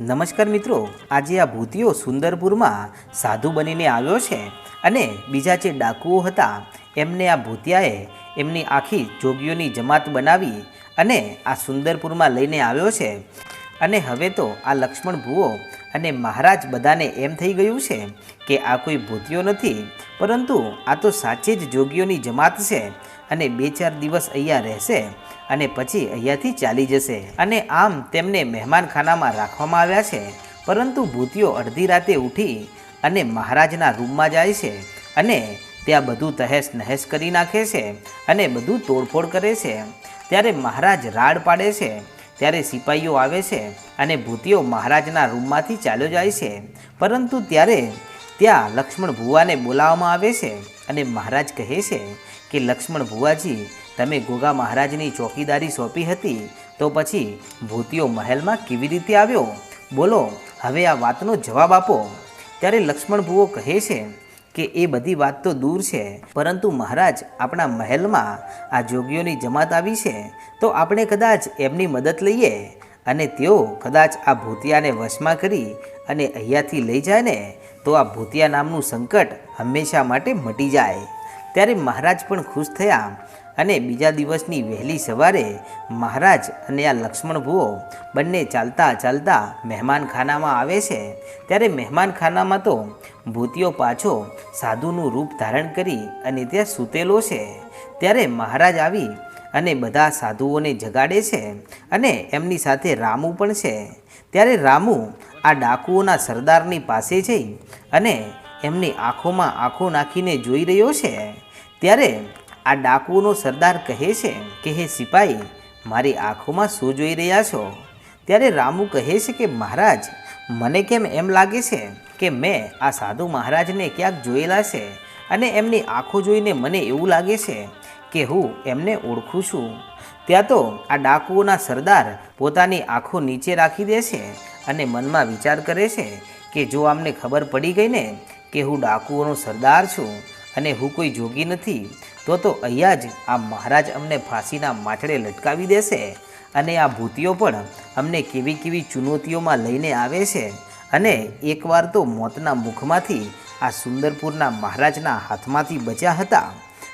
નમસ્કાર મિત્રો, આજે આ ભૂતિયો સુંદરપુરમાં સાધુ બનીને આવ્યો છે અને બીજા જે ડાકુઓ હતા, એમને આ ભૂતિયાએ એમની આખી જોગીઓની જમાત બનાવી અને આ સુંદરપુરમાં લઈને આવ્યો છે. અને હવે તો આ લક્ષ્મણ ભુવો અને મહારાજ બધાને એમ થઈ ગયું છે કે આ કોઈ ભૂતિયો નથી, પરંતુ આ તો સાચે જ જોગીઓની જમાત છે અને બે ચાર દિવસ અહીંયા રહેશે અને પછી અહીંયાથી ચાલી જશે. અને આમ તેમને મહેમાનખાનામાં રાખવામાં આવ્યા છે, પરંતુ ભૂતિયો અડધી રાતે ઉઠી અને મહારાજના રૂમમાં જાય છે અને ત્યાં બધું તહેસ નહેસ કરી નાખે છે અને બધું તોડફોડ કરે છે. ત્યારે મહારાજ રાડ પાડે છે, ત્યારે સિપાહીઓ આવે છે અને ભૂતિઓ મહારાજના રૂમમાંથી ચાલ્યો જાય છે. પરંતુ ત્યારે ત્યાં લક્ષ્મણ ભુવાને બોલાવવામાં આવે છે અને મહારાજ કહે છે કે, લક્ષ્મણ ભુવાજી, તમે ગોગા મહારાજની ચોકીદારી સોંપી હતી, તો પછી ભૂતિયો મહેલમાં કેવી રીતે આવ્યો? બોલો, હવે આ વાતનો જવાબ આપો. ત્યારે લક્ષ્મણ ભુવો કહે છે કે, એ બધી વાત તો દૂર છે, પરંતુ મહારાજ, આપણા મહેલમાં આ જોગીઓની જમાત આવી છે, તો આપણે કદાચ એમની મદદ લઈએ. અને તેઓ કદાચ આ ભૂતિયાને વશમાં કરી અને અહીંયાથી લઈ જાય ને, તો આ ભૂતિયા નામનું સંકટ હંમેશા માટે મટી જાય. ત્યારે મહારાજ પણ ખુશ થયા અને બીજા દિવસની વહેલી સવારે મહારાજ અને આ લક્ષ્મણ ભુવો બંને ચાલતા ચાલતા મહેમાનખાનામાં આવે છે. ત્યારે મહેમાનખાનામાં તો ભૂતિયો પાછો સાધુનું રૂપ ધારણ કરી અને ત્યાં સૂતેલો છે. ત્યારે મહારાજ આવી અને બધા સાધુઓને જગાડે છે અને એમની સાથે રામુ પણ છે. ત્યારે રામુ આ ડાકુઓના સરદારની પાસે જઈ અને એમની આંખોમાં આંખો નાખીને જોઈ રહ્યો છે. ત્યારે આ ડાકુઓનો સરદાર કહે છે કે, હે સિપાહી મારી આંખોમાં શું જોઈ રહ્યા છો? ત્યારે રામુ કહે છે કે, મહારાજ, મને કેમ એમ લાગે છે કે મેં આ સાધુ મહારાજને ક્યાંક જોયેલા છે અને એમની આંખો જોઈને મને એવું લાગે છે કે હું એમને ઓળખું છું. ત્યાં તો આ ડાકુઓના સરદાર પોતાની આંખો નીચે રાખી દે છે અને મનમાં વિચાર કરે છે કે જો આમને ખબર પડી ગઈ ને કે હું ડાકુઓનો સરદાર છું અને હું કોઈ જોગી નથી, તો તો અહીંયા જ આ મહારાજ અમને ફાંસીના માથડે લટકાવી દેશે અને આ ભૂતિઓ પણ અમને કેવી કેવી ચુનૌતીઓમાં લઈને આવે છે અને એકવાર તો મોતના મુખમાંથી આ સુંદરપુરના મહારાજના હાથમાંથી બચ્યા હતા.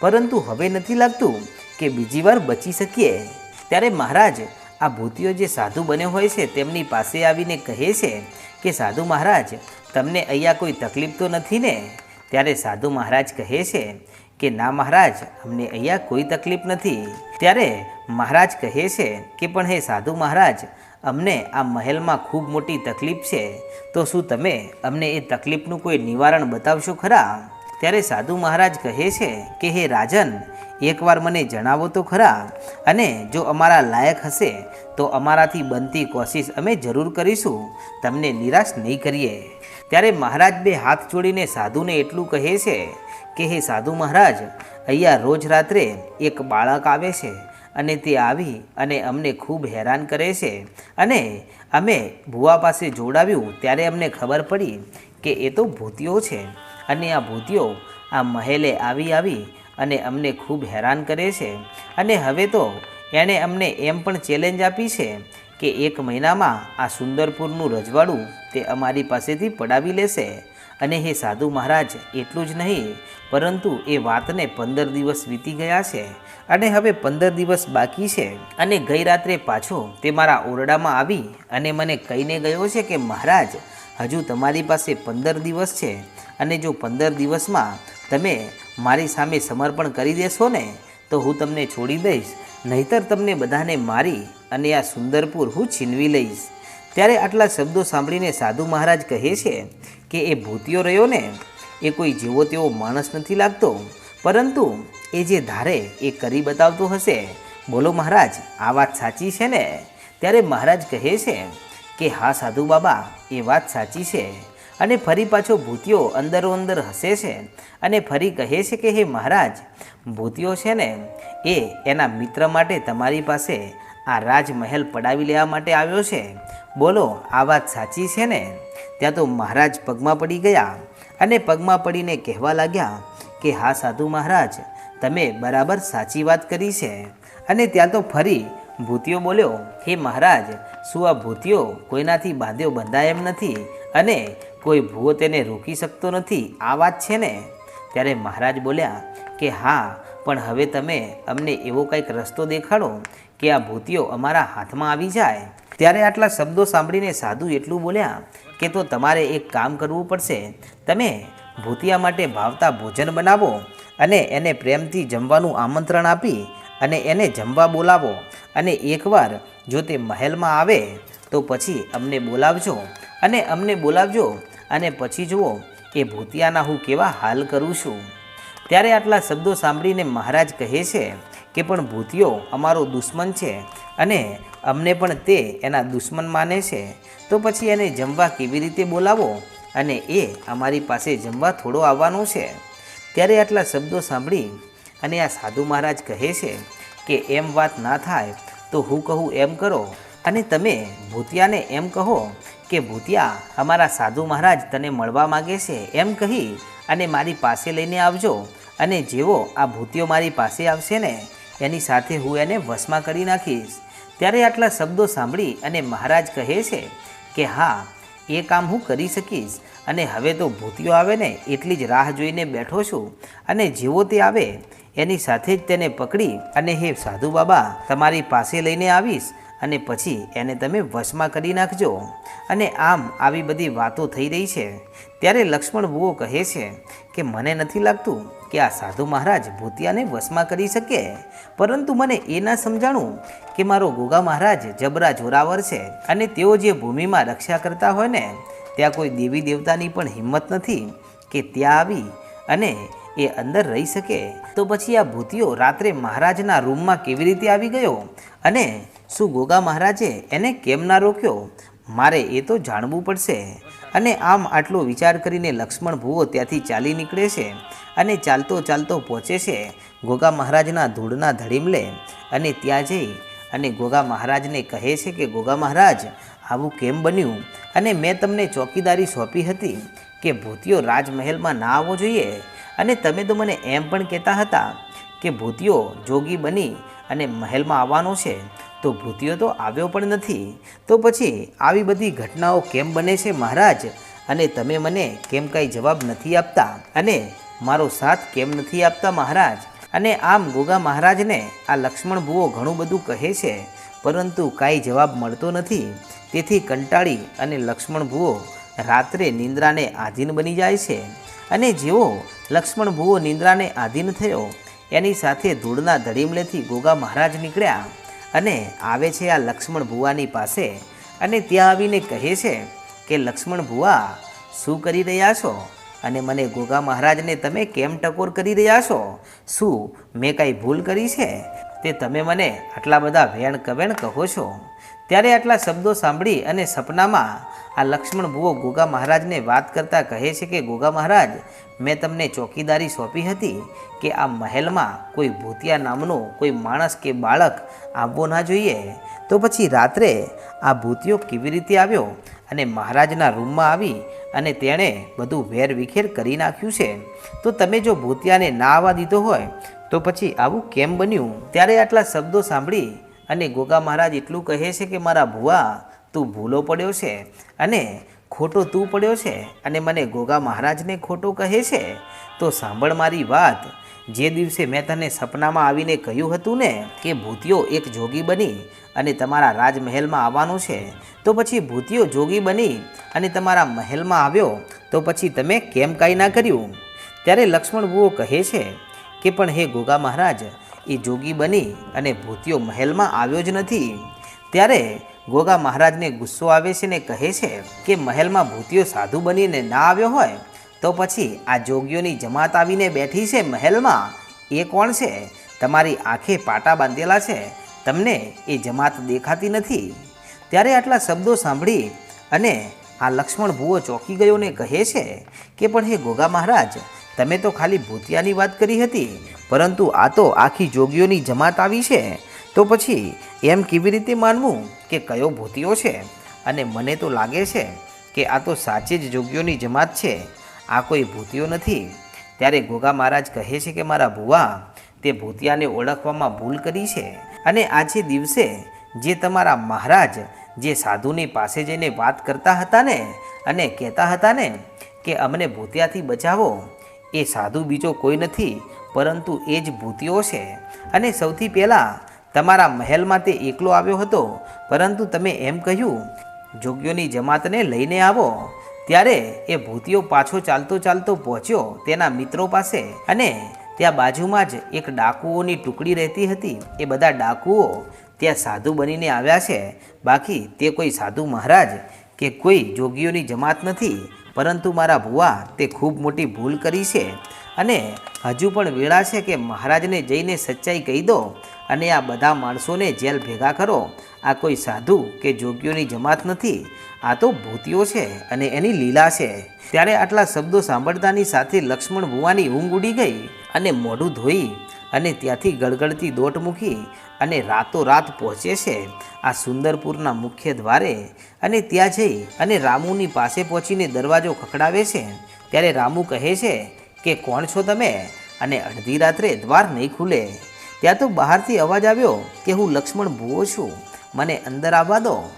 પરંતુ હવે નથી લાગતું કે બીજી વાર બચી શકીએ. ત્યારે મહારાજ, આ ભૂતિઓ જે સાધુ બન્યો હોય છે, તેમની પાસે આવીને કહે છે કે, સાધુ મહારાજ, તમને અહીંયા કોઈ તકલીફ તો નથી ને? ત્યારે સાધુ મહારાજ કહે છે કે, ના મહારાજ, અમને અહીંયા કોઈ તકલીફ નથી. ત્યારે મહારાજ કહે છે કે, પણ હે સાધુ મહારાજ, અમને આ મહેલમાં ખૂબ મોટી તકલીફ છે. તો શું તમે અમને એ તકલીફનું કોઈ નિવારણ બતાવશો ખરા? ત્યારે સાધુ મહારાજ કહે છે કે, હે રાજન, એકવાર મને જણાવો તો ખરા અને જો અમારા લાયક હશે તો અમારાથી બનતી કોશિશ અમે જરૂર કરીશું. તમને નિરાશ નહીં કરીએ. ત્યારે મહારાજ બે હાથ જોડીને સાધુને એટલું કહે છે કે, હે સાધુ મહારાજ, અહીંયા રોજ રાત્રે એક બાળક આવે છે અને તે આવી અને અમને ખૂબ હેરાન કરે છે અને અમે ભુવા પાસે જોડાવ્યું ત્યારે અમને ખબર પડી કે એ તો ભૂતિયો છે. અને આ ભૂતિઓ આ મહેલે આવી આવી અને અમને ખૂબ હેરાન કરે છે. અને હવે તો એણે અમને એમ પણ ચેલેન્જ આપી છે કે એક મહિનામાં આ સુંદરપુરનું રજવાડું તે અમારી પાસેથી પડાવી લેશે. અને હે સાધુ મહારાજ, એટલું જ નહીં, પરંતુ એ વાતને પંદર દિવસ વીતી ગયા છે. અને હવે પંદર દિવસ બાકી છે અને ગઈ રાત્રે પાછો તે મારા ઓરડામાં આવી અને મને કહીને ગયો છે કે મહારાજ, હજુ તમારી પાસે પંદર દિવસ છે. અને જો પંદર દિવસમાં તમે મારી સામે સમર્પણ કરી દેશો ને, તો હું તમને છોડી દઈશ. નહીતર તમને બધાને મારી અને આ સુંદરપુર હું છીનવી લઈશ. ત્યારે આટલા શબ્દો સાંભળીને સાધુ મહારાજ કહે છે કે એ ભૂતિયો રહ્યો ને, એ કોઈ જેવો તેવો માણસ નથી લાગતો. પરંતુ એ જે ધારે એ કરી બતાવતો હશે. બોલો મહારાજ, આ વાત સાચી છે ને? ત્યારે મહારાજ કહે છે કે, હા સાધુ બાબા, એ વાત સાચી છે. અને ફરી પાછો ભૂતિયો અંદરો અંદર હસે છે અને ફરી કહે છે કે, હે મહારાજ ભૂતિયો છે ને, એ એના મિત્ર માટે તમારી પાસે આ રાજમહેલ પડાવી લેવા માટે આવ્યો છે. બોલો, આ વાત સાચી છે ને? ત્યાં તો મહારાજ પગમાં પડી ગયા અને પગમાં પડીને કહેવા લાગ્યા કે, હા સાધુ મહારાજ, તમે બરાબર સાચી વાત કરી છે. અને ત્યાં તો ફરી ભૂતિયો બોલ્યો, હે મહારાજ, શું આ ભૂતિયો કોઈનાથી બાંધ્યો બંધાય એમ નથી? અને કોઈ ભૂવો તેને રોકી શકતો નથી, આ વાત છે ને? ત્યારે મહારાજ બોલ્યા કે હા, પણ હવે તમે અમને એવો કંઈક રસ્તો દેખાડો કે આ ભૂતિયો અમારા હાથમાં આવી જાય. ત્યારે આટલા શબ્દો સાંભળીને સાધુ એટલું બોલ્યા કે તો તમારે એક કામ કરવું પડશે. તમે ભૂતિયા માટે ભાવતા ભોજન બનાવો અને એને પ્રેમથી જમવાનું આમંત્રણ આપી અને એને જમવા બોલાવો. અને એકવાર જો તે મહેલમાં આવે તો પછી અમને બોલાવજો અને અમને બોલાવજો. અને પછી જુઓ એ ભૂતિયાના હું કેવા હાલ કરું છું. ત્યારે આટલા શબ્દો સાંભળીને મહારાજ કહે છે કે, પણ ભૂતિયો, અમારો દુશ્મન છે અને અમને પણ તે એના દુશ્મન માને છે. તો પછી એને જમવા કેવી રીતે બોલાવો અને એ અમારી પાસે જમવા થોડો આવવાનો છે? ત્યારે આટલા શબ્દો સાંભળી અને આ સાધુ મહારાજ કહે છે કે, એમ વાત ના થાય તો હું કહું એમ કરો અને તમે ભૂતિયાને એમ કહો કે ભૂતિયા, અમારા સાધુ મહારાજ તને મળવા માગે છે એમ કહી અને મારી પાસે લઈને આવજો. અને જેવો આ ભૂતિયો મારી પાસે આવશે ને, એની સાથે હું એને વશમાં કરી નાખીશ. ત્યારે આટલા શબ્દો સાંભળી અને મહારાજ કહે છે કે, હા, એ કામ હું કરી શકીશ. અને હવે તો ભૂતિયો આવે ને, એટલી જ રાહ જોઈને બેઠો છું. અને જેવો તે આવે, એની સાથે જ તેને પકડી અને હે સાધુ બાબા, તમારી પાસે લઈને આવીશ. અને પછી એને તમે વશમાં કરી નાખજો. અને આમ આવી બધી વાતો થઈ રહી છે. ત્યારે લક્ષ્મણ બુઓ કહે છે કે, મને નથી લાગતું કે આ સાધુ મહારાજ ભૂતિયાને વશમાં કરી શકે. પરંતુ મને એ ના સમજાણું કે મારો ગોગા મહારાજ જબરા જોરાવર છે અને તેઓ જે ભૂમિમાં રક્ષા કરતા હોય ને, ત્યાં કોઈ દેવી દેવતાની પણ હિંમત નથી કે ત્યાં આવી અને એ અંદર રહી શકે. તો પછી આ ભૂતિયો રાત્રે મહારાજના રૂમમાં કેવી રીતે આવી ગયો અને શું ગોગા મહારાજે એને કેમ ના રોક્યો? મારે એ તો જાણવું પડશે. અને આમ આટલો વિચાર કરીને લક્ષ્મણ ભૂવો ત્યાંથી ચાલી નીકળે છે અને ચાલતો ચાલતો પહોંચે છે ગોગા મહારાજના ધૂળના ધડીમલે. અને ત્યાં જઈ અને ગોગા મહારાજને કહે છે કે, ગોગા મહારાજ, આવું કેમ બન્યું? અને મેં તમને ચોકીદારી સોંપી હતી કે ભૂતિયો રાજમહેલમાં ના આવવો જોઈએ. અને તમે તો મને એમ પણ કહેતા હતા કે ભૂતિયો જોગી બની અને મહેલમાં આવવાનો છે, તો ભૂતિયો તો આવ્યો પણ નથી. તો પછી આવી બધી ઘટનાઓ કેમ બને છે મહારાજ? અને તમે મને કેમ કાંઈ જવાબ નથી આપતા? અને મારો સાથ કેમ નથી આપતા મહારાજ? અને આમ ગોગા મહારાજને આ લક્ષ્મણ ભુવો ઘણું બધું કહે છે, પરંતુ કાંઈ જવાબ મળતો નથી. તેથી કંટાળી અને લક્ષ્મણ ભુવો રાત્રે નિંદ્રાને આધીન બની જાય છે. અને જેવો લક્ષ્મણ ભુવો નિંદ્રાને આધીન થયો એની સાથે ધૂળના ધડીમલેથી ગોગા મહારાજ નીકળ્યા અને આવે છે આ લક્ષ્મણ ભુવાની પાસે અને ત્યાં આવીને કહે છે કે, લક્ષ્મણ ભુવા, શું કરી રહ્યા છો? અને મને ગોગા મહારાજને તમે કેમ ટકોર કરી રહ્યા છો? શું મેં કાંઈ ભૂલ કરી છે? તે તમે મને આટલા બધા વેણ કવેણ કહો છો. ત્યારે આટલા શબ્દો સાંભળી અને સપનામાં આ લક્ષ્મણ ભુવો ગોગા મહારાજને વાત કરતા કહે છે કે, ગોગા મહારાજ, મેં તમને ચોકીદારી સોંપી હતી કે આ મહેલમાં કોઈ ભૂતિયા નામનો કોઈ માણસ કે બાળક આવવો ના જોઈએ? તો પછી રાત્રે આ ભૂતિયો કેવી રીતે આવ્યો? અને મહારાજના રૂમમાં આવી અને તેણે બધું વેર વિખેર કરી નાખ્યું છે. તો તમે જો ભૂતિયાને ના આવવા દીધો હોય, તો પછી આવું કેમ બન્યું? ત્યારે આટલા શબ્દો સાંભળી અને ગોગા મહારાજ એટલું કહે છે કે, મારા ભુવા તું ભૂલો પડ્યો છે અને ખોટો તું પડ્યો છે અને મને ગોગા મહારાજને ખોટો કહે છે, તો સાંભળ મારી વાત. જે દિવસે મેં તને સપનામાં આવીને કહ્યું હતું ને કે ભૂતિયો એક જોગી બની અને તમારા રાજમહેલમાં આવવાનું છે, તો પછી ભૂતિયો જોગી બની અને તમારા મહેલમાં આવ્યો, તો પછી તમે કેમ કાંઈ ના કર્યું? ત્યારે લક્ષ્મણ બુઓ કહે છે કે પણ હે ગોગા મહારાજ, એ જોગી બની અને ભૂતિયો મહેલમાં આવ્યો જ નથી. ત્યારે ગોગા મહારાજને ગુસ્સો આવે છે ને કહે છે કે મહેલમાં ભૂતિયો સાધુ બનીને ના આવ્યો હોય, તો પછી આ જોગીઓની જમાત આવીને બેઠી છે મહેલમાં. એ કોણ છે? તમારી આંખે પાટા બાંધેલા છે. તમને એ જમાત દેખાતી નથી. ત્યારે આટલા શબ્દો સાંભળી અને આ લક્ષ્મણ ભુવો ચોંકી ગયો ને કહે છે કે પણ હે ગોગા મહારાજ, તમે તો ખાલી ભૂતિયાની વાત કરી હતી, પરંતુ આ તો આખી જોગીઓની જમાત આવી છે. તો પછી એમ કેવી રીતે માનવું કે કયો ભૂતિયો છે? અને મને તો લાગે છે કે આ તો સાચે જ જોગીઓની જમાત છે. આ કોઈ ભૂતિયો નથી. ત્યારે ગોગા મહારાજ કહે છે કે મારા ભુવા, તે ભૂતિયાને ઓળખવામાં ભૂલ કરી છે. અને આજે દિવસે જે તમારા મહારાજ જે સાધુની પાસે જઈને વાત કરતા હતા ને, અને કહેતા હતા ને કે અમને ભૂતિયાથી બચાવો, એ સાધુ બીજો કોઈ નથી, પરંતુ એ જ ભૂતિયો છે. અને સૌથી પહેલાં તમારા મહેલમાં તે એકલો આવ્યો હતો, પરંતુ તમે એમ કહ્યું જોગ્યોની જમાતને લઈને આવો. ત્યારે એ ભૂતિયો પાછો ચાલતો ચાલતો પહોંચ્યો તેના મિત્રો પાસે અને ત્યાં બાજુમાં જ એક ડાકુઓની ટુકડી રહેતી હતી. એ બધા ડાકુઓ ત્યાં સાધુ બનીને આવ્યા છે. બાકી તે કોઈ સાધુ મહારાજ કે કોઈ જોગીઓની જમાત નથી. પરંતુ મારા ભુવા, તે ખૂબ મોટી ભૂલ કરી છે. અને હજુ પણ વેળા છે કે મહારાજને જઈને સચ્ચાઈ કહી દો અને આ બધા માણસોને જેલ ભેગા કરો. આ કોઈ સાધુ કે જોગીઓની જમાત નથી. આ તો ભૂતિઓ છે અને એની લીલા છે. ત્યારે આટલા શબ્દો સાંભળતાની સાથે લક્ષ્મણ ભુવાની ઊંઘ ઉડી ગઈ અને મોઢું ધોઈ અને ત્યાંથી ગળગળતી દોટ મૂકી અને રાતોરાત પહોંચે છે આ સુંદરપુરના મુખ્ય દ્વારે. અને ત્યાં જઈ અને રામુની પાસે પહોંચીને દરવાજો ખખડાવે છે. ત્યારે રામુ કહે છે કે, કોણ છો તમે? અને અડધી રાત્રે દ્વાર નહીં ખુલે. ત્યાં તો બહારથી અવાજ આવ્યો કે, હું લક્ષ્મણ ભૂવો છું. મને અંદર આવવા દો.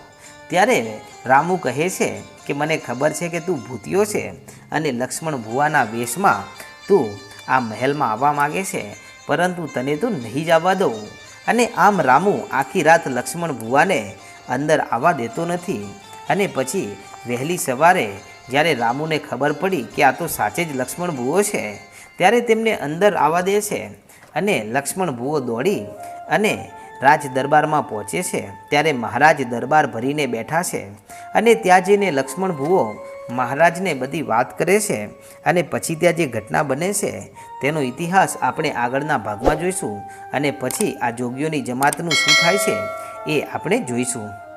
ત્યારે રામુ કહે છે કે, મને ખબર છે કે તું ભૂતિયો છે અને લક્ષ્મણ ભુવાના વેશમાં તું આ મહેલમાં આવવા માગે છે. પરંતુ તને તો નહીં જવા દઉં. અને આમ રામુ આખી રાત લક્ષ્મણ ભુવાને અંદર આવવા દેતો નથી. અને પછી વહેલી સવારે જ્યારે રામુને ખબર પડી કે આ તો સાચે જ લક્ષ્મણ ભુવો છે, ત્યારે તેમને અંદર આવવા દે છે. અને લક્ષ્મણ ભુવો દોડી અને રાજ દરબારમાં પહોંચે છે. ત્યારે મહારાજ દરબાર ભરીને બેઠા છે. અને ત્યાં જઈને લક્ષ્મણ ભુવો મહારાજને બધી વાત કરે છે અને પછી ત્યાં જે ઘટના બને છે, તેનો ઇતિહાસ આપણે આગળના ભાગમાં જોઈશું અને પછી આ જોગીઓની જમાતનું શું થાય છે એ આપણે જોઈશું.